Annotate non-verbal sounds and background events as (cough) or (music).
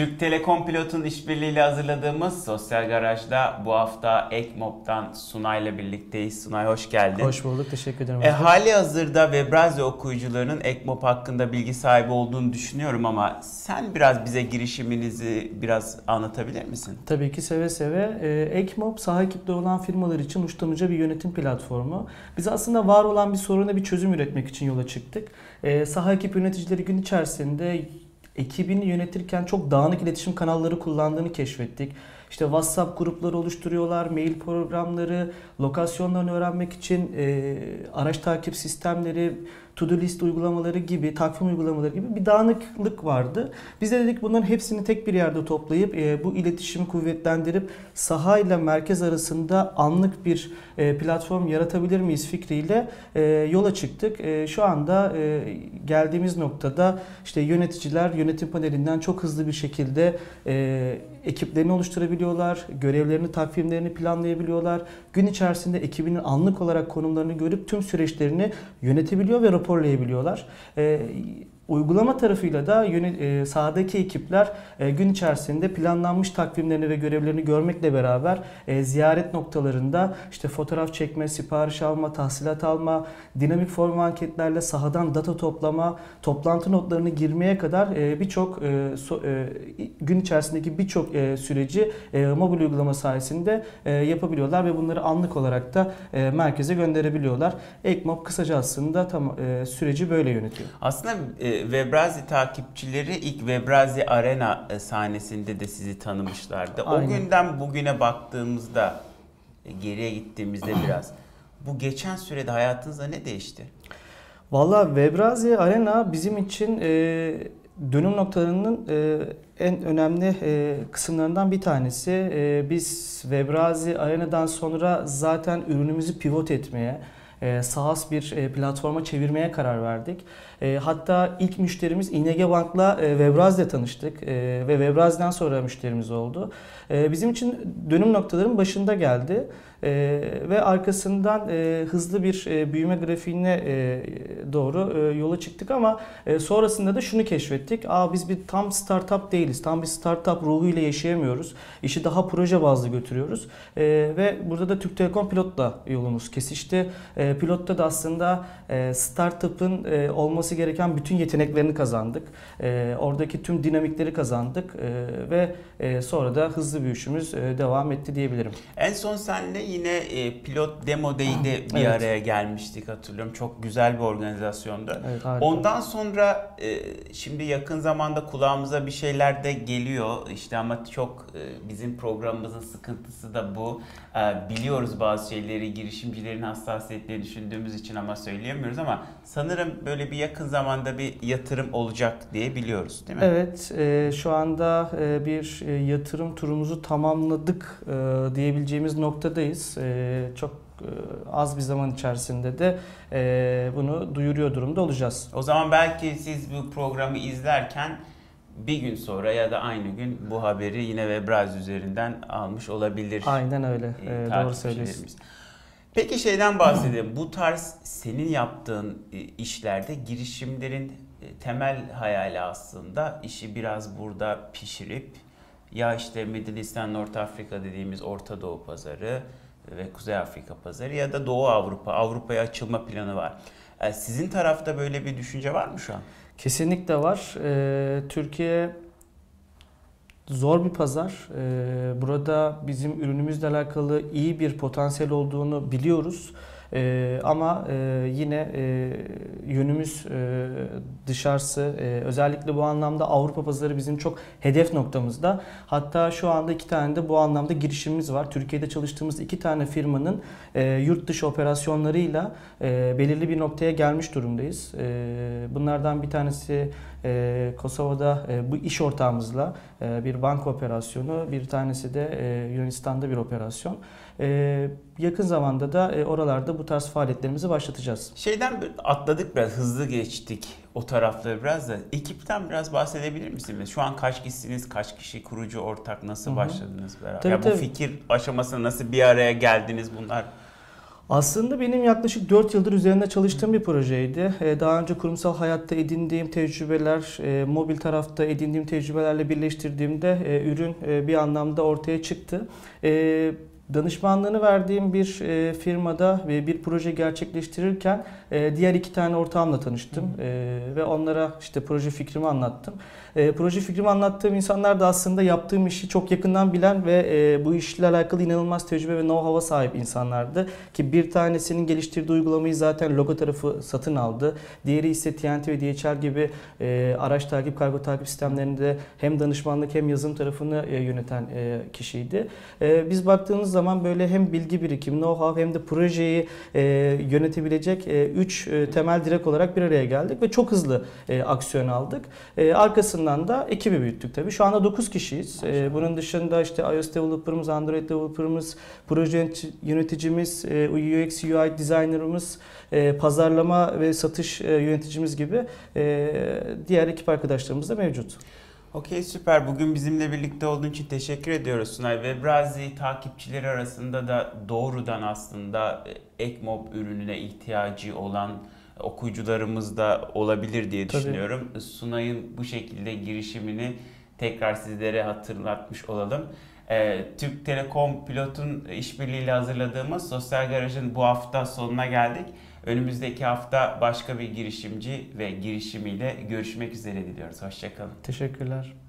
Türk Telekom Pilot'un işbirliğiyle hazırladığımız Sosyal Garaj'da bu hafta Ekmop'tan Sunay'la birlikteyiz. Sunay hoş geldin. Hoş bulduk, teşekkür ederim. E, hali hazırda Webrazi okuyucularının Ekmop hakkında bilgi sahibi olduğunu düşünüyorum ama sen biraz bize girişiminizi biraz anlatabilir misin? Tabii ki seve seve. E, Ekmop saha ekipleri olan firmalar için uçtan uca bir yönetim platformu. Biz aslında var olan bir soruna bir çözüm üretmek için yola çıktık. E, saha ekip yöneticileri gün içerisinde ekibini yönetirken çok dağınık iletişim kanalları kullandığını keşfettik. İşte WhatsApp grupları oluşturuyorlar, mail programları, lokasyonlarını öğrenmek için e, araç takip sistemleri, to-do list uygulamaları gibi, takvim uygulamaları gibi bir dağınıklık vardı. Biz de dedik bunların hepsini tek bir yerde toplayıp e, bu iletişimi kuvvetlendirip saha ile merkez arasında anlık bir e, platform yaratabilir miyiz fikriyle e, yola çıktık. E, şu anda e, geldiğimiz noktada işte yöneticiler yönetim panelinden çok hızlı bir şekilde e, ekiplerini oluşturabiliyorlar, görevlerini, takvimlerini planlayabiliyorlar. Gün içerisinde ekibinin anlık olarak konumlarını görüp tüm süreçlerini yönetebiliyor ve raporlayabiliyorlar. E, Uygulama tarafıyla da yönet, e, sahadaki ekipler e, gün içerisinde planlanmış takvimlerini ve görevlerini görmekle beraber e, ziyaret noktalarında işte fotoğraf çekme, sipariş alma, tahsilat alma, dinamik form anketlerle sahadan data toplama, toplantı notlarını girmeye kadar birçok gün içerisindeki birçok süreci mobil uygulama sayesinde yapabiliyorlar ve bunları anlık olarak da merkeze gönderebiliyorlar. Ekmob kısaca aslında tam süreci böyle yönetiyor. Aslında Webrazi takipçileri ilk Webrazi Arena e, sahnesinde de sizi tanımışlardı. Aynen. O günden bugüne baktığımızda e, geriye gittiğimizde (clears throat) biraz bu geçen sürede hayatınızda ne değişti? Valla Webrazi Arena bizim için e, dönüm noktalarının e, en önemli e, kısımlarından bir tanesi. E, biz Webrazi Arena'dan sonra zaten ürünümüzü pivot etmeye, e, SaaS bir e, platforma çevirmeye karar verdik. E, hatta ilk müşterimiz İNG Bank'la e, Webraz'la tanıştık e, ve Webraz'dan sonra müşterimiz oldu. Bizim için dönüm noktaların başında geldi. E, ve arkasından e, hızlı bir e, büyüme grafiğine e, doğru e, yola çıktık ama e, sonrasında da şunu keşfettik. Aa biz bir tam startup değiliz. Tam bir startup ruhuyla yaşayamıyoruz. İşi daha proje bazlı götürüyoruz. E, ve burada da Türk Telekom Pilot'la yolumuz kesişti. E, Pilot'ta da aslında e, startup'ın e, olması gereken bütün yeteneklerini kazandık. E, oradaki tüm dinamikleri kazandık e, ve e, sonra da hızlı büyüşümüz e, devam etti diyebilirim. En son senle yine e, pilot demo day'de bir evet. araya gelmiştik hatırlıyorum. Çok güzel bir organizasyonda. Evet, Ondan sonra e, şimdi yakın zamanda kulağımıza bir şeyler de geliyor. İşte ama çok e, bizim programımızın sıkıntısı da bu. E, biliyoruz bazı şeyleri, girişimcilerin hassasiyetleri düşündüğümüz için ama söyleyemiyoruz ama sanırım böyle bir yakın zamanda bir yatırım olacak diye biliyoruz değil mi? Evet, e, şu anda e, bir e, yatırım turumuzu tamamladık e, diyebileceğimiz noktadayız. E, çok e, az bir zaman içerisinde de e, bunu duyuruyor durumda olacağız. O zaman belki siz bu programı izlerken bir gün sonra ya da aynı gün bu haberi yine Webraz üzerinden almış olabilir. Aynen öyle. Ee, doğru söylüyorsun. Peki şeyden bahsedelim. Bu tarz senin yaptığın e, işlerde girişimlerin e, temel hayali aslında işi biraz burada pişirip ya işte Middle East'ten North Afrika dediğimiz Orta Doğu pazarı ve Kuzey Afrika pazarı ya da Doğu Avrupa, Avrupa'ya açılma planı var. E, sizin tarafta böyle bir düşünce var mı şu an? Kesinlikle var. Türkiye zor bir pazar. Ee, burada bizim ürünümüzle alakalı iyi bir potansiyel olduğunu biliyoruz. Ee, ama e, yine e, yönümüz e, dışarısı e, özellikle bu anlamda Avrupa pazarı bizim çok hedef noktamızda. Hatta şu anda iki tane de bu anlamda girişimimiz var. Türkiye'de çalıştığımız iki tane firmanın e, yurt dışı operasyonlarıyla e, belirli bir noktaya gelmiş durumdayız. E, bunlardan bir tanesi e, Kosova'da e, bu iş ortağımızla e, bir banka operasyonu, bir tanesi de e, Yunanistan'da bir operasyon. E, yakın zamanda da e, oralarda bu tarz faaliyetlerimizi başlatacağız. Şeyden atladık biraz, hızlı geçtik o tarafları biraz da. Ekipten biraz bahsedebilir misiniz? Şu an kaç kişisiniz, kaç kişi kurucu ortak, nasıl Hı-hı. başladınız beraber? Tabii, ya tabii. Bu fikir aşamasına nasıl bir araya geldiniz bunlar? Aslında benim yaklaşık 4 yıldır üzerinde çalıştığım bir projeydi. Ee, daha önce kurumsal hayatta edindiğim tecrübeler, e, mobil tarafta edindiğim tecrübelerle birleştirdiğimde e, ürün e, bir anlamda ortaya çıktı. Danışmanlığını verdiğim bir firmada ve bir proje gerçekleştirirken diğer iki tane ortağımla tanıştım ve onlara işte proje fikrimi anlattım. E, proje fikrimi anlattığım insanlar da aslında yaptığım işi çok yakından bilen ve e, bu işle alakalı inanılmaz tecrübe ve know-how'a sahip insanlardı. Ki bir tanesinin geliştirdiği uygulamayı zaten logo tarafı satın aldı. Diğeri ise TNT ve DHL gibi e, araç takip, kargo takip sistemlerinde hem danışmanlık hem yazım tarafını e, yöneten e, kişiydi. E, biz baktığımız zaman böyle hem bilgi birikimi, know-how hem de projeyi e, yönetebilecek 3 e, e, temel direk olarak bir araya geldik ve çok hızlı e, aksiyon aldık. E, arkasında arkasından da ekibi büyüttük tabii. Şu anda 9 kişiyiz. Ee, bunun dışında işte iOS developer'ımız, Android developer'ımız, proje yöneticimiz, e, UX UI designer'ımız, e, pazarlama ve satış e, yöneticimiz gibi e, diğer ekip arkadaşlarımız da mevcut. Okey süper. Bugün bizimle birlikte olduğun için teşekkür ediyoruz Sunay. ve Webrazi takipçileri arasında da doğrudan aslında Ekmob ürününe ihtiyacı olan okuyucularımız da olabilir diye düşünüyorum. Tabii. Sunay'ın bu şekilde girişimini tekrar sizlere hatırlatmış olalım. Ee, Türk Telekom Pilot'un işbirliğiyle hazırladığımız Sosyal Garaj'ın bu hafta sonuna geldik. Önümüzdeki hafta başka bir girişimci ve girişimiyle görüşmek üzere diliyoruz. Hoşçakalın. Teşekkürler.